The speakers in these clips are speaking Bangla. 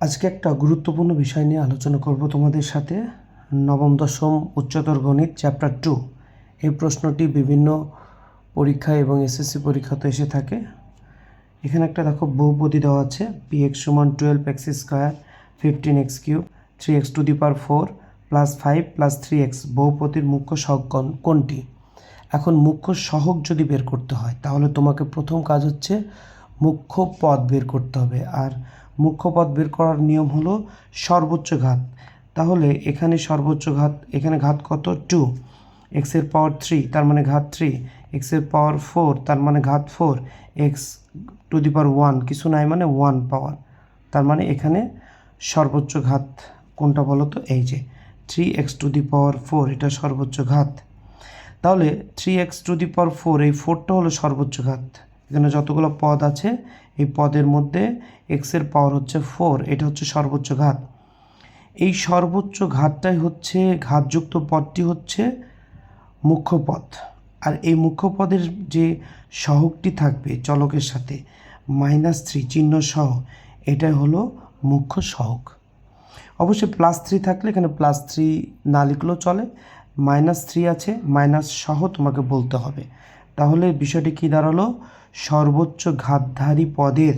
আজকে একটা গুরুত্বপূর্ণ বিষয় নিয়ে আলোচনা করব তোমাদের সাথে। নবম, দশম, উচ্চতর গণিত চ্যাপ্টার টু এই প্রশ্নটি বিভিন্ন পরীক্ষা এবং এসএসসি পরীক্ষাতে এসে থাকে। এখানে একটা দেখো বহুপতি দেওয়া আছে। পি এক্স সমান twelve x square fifteen x cube three x to the power four plus five plus three x বহুপতির মুখ্য সহগ কোন- কোনটি? এখন মুখ্য সহগ যদি বের করতে হয়, তাহলে তোমাকে প্রথম কাজ হচ্ছে মুখ্য পদ বের করতে হবে। আর মুখ্য পদ বের করার নিয়ম হলো সর্বোচ্চ ঘাত। তাহলে এখানে সর্বোচ্চ ঘাত, এখানে ঘাত কত? টু এক্সের পাওয়ার থ্রি তার মানে ঘাত থ্রি এক্সের পাওয়ার ফোর তার মানে ঘাত four x to the power one কিছু নাই মানে ওয়ান পাওয়ার তার মানে এখানে সর্বোচ্চ ঘাত কোনটা বলো তো? এই যে three x to the power four এটা সর্বোচ্চ ঘাত। তাহলে three x to the power four এই ফোরটা হলো সর্বোচ্চ ঘাত। এখানে যতগুলো পদ আছে, এই পদের মধ্যে এক্সের পাওয়ার হচ্ছে ফোর এটা হচ্ছে সর্বোচ্চ ঘাত। এই সর্বোচ্চ ঘাতটাই হচ্ছে, ঘাতযুক্ত পদটি হচ্ছে মুখ্য পদ। আর এই মুখ্য পদের যে সহগটি থাকবে চলকের সাথে মাইনাস থ্রি চিহ্ন সহ, এটাই হলো মুখ্য সহগ। অবশ্যই প্লাস থ্রি থাকলে এখানে প্লাস থ্রি না লিখলেও চলে মাইনাস থ্রি আছে মাইনাস সহ তোমাকে বলতে হবে। তাহলে বিষয়টি কী দাঁড়াল? সর্বোচ্চ ঘাতধারী পদের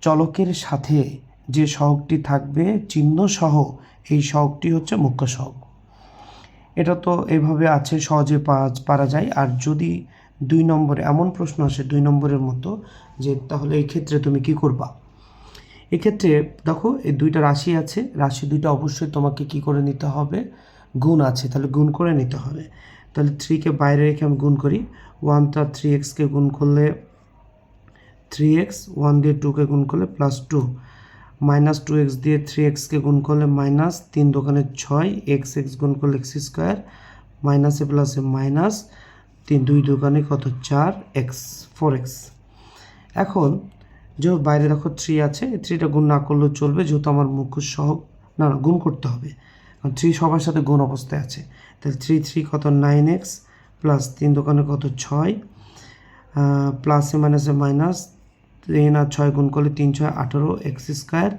চলকের সাথে যে সহগটি থাকবে চিহ্ন সহ এই সহগটি হচ্ছে মুখ্য সহগ। এটা তো এভাবে আছে, সহজে পারা যায়। আর যদি দুই নম্বরে, এমন প্রশ্ন আসে দুই নম্বরের মতো যে, তাহলে এই ক্ষেত্রে তুমি কি করবা? এক্ষেত্রে দেখো, এই দুইটা রাশি আছে। রাশি দুইটা অবশ্যই তোমাকে কি করে নিতে হবে? গুণ আছে। তাহলে গুণ করে নিতে হবে। তাহলে থ্রিকে বাইরে রেখে আমি গুণ করি। ওয়ান তার থ্রি এক্সকে গুণ করলে থ্রি এক্স ওয়ান দিয়ে টুকে গুণ করলে plus two minus two x দিয়ে থ্রি এক্সকে গুণ করলে মাইনাস তিন দোকানে ছয় এক্স এক্স গুণ করলে এক্স স্কোয়ার মাইনাসে প্লাসে মাইনাস তিন দুই দোকানে কত? চার এক্স ফোর এক্স এখন যেহেতু বাইরে দেখো থ্রি আছে থ্রিটা গুণ না করলেও চলবে, যেহেতু আমার মুখ্য সহ না না, গুণ করতে হবে। থ্রি সবার সাথে গুণ অবস্থায় আছে। তাহলে থ্রি থ্রি কত নাইন এক্স প্লাস তিন দোকানে কত ছয়? প্লাসে মাইনাসে মাইনাস তিন আর ছয় গুণ করলে তিন ছয় আঠেরো এক্স স্কোয়ার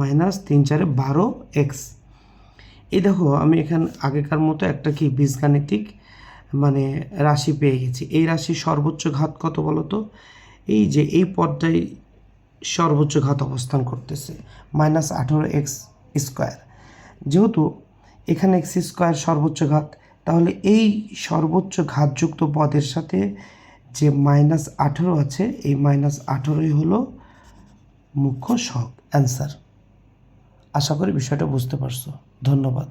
মাইনাস তিন চারে বারো এক্স এই দেখো, আমি এখানে আগেকার মতো একটা কি বীজগাণিতিক মানে রাশি পেয়ে গেছি। এই রাশির সর্বোচ্চ ঘাত কত বলো তো এই যে এই পদটাই সর্বোচ্চ ঘাত অবস্থান করতেছে মাইনাস আঠেরো এক্স স্কোয়ার যেহেতু এখানে এক্স স্কোয়ার সর্বোচ্চ ঘাত, তাহলে এই সর্বোচ্চ ঘাতযুক্ত পদের সাথে যে মাইনাস আঠেরো আছে, এই মাইনাস আঠেরোই হলো মুখ্য শখ অ্যান্সার আশা করি বিষয়টা বুঝতে পারছ। ধন্যবাদ।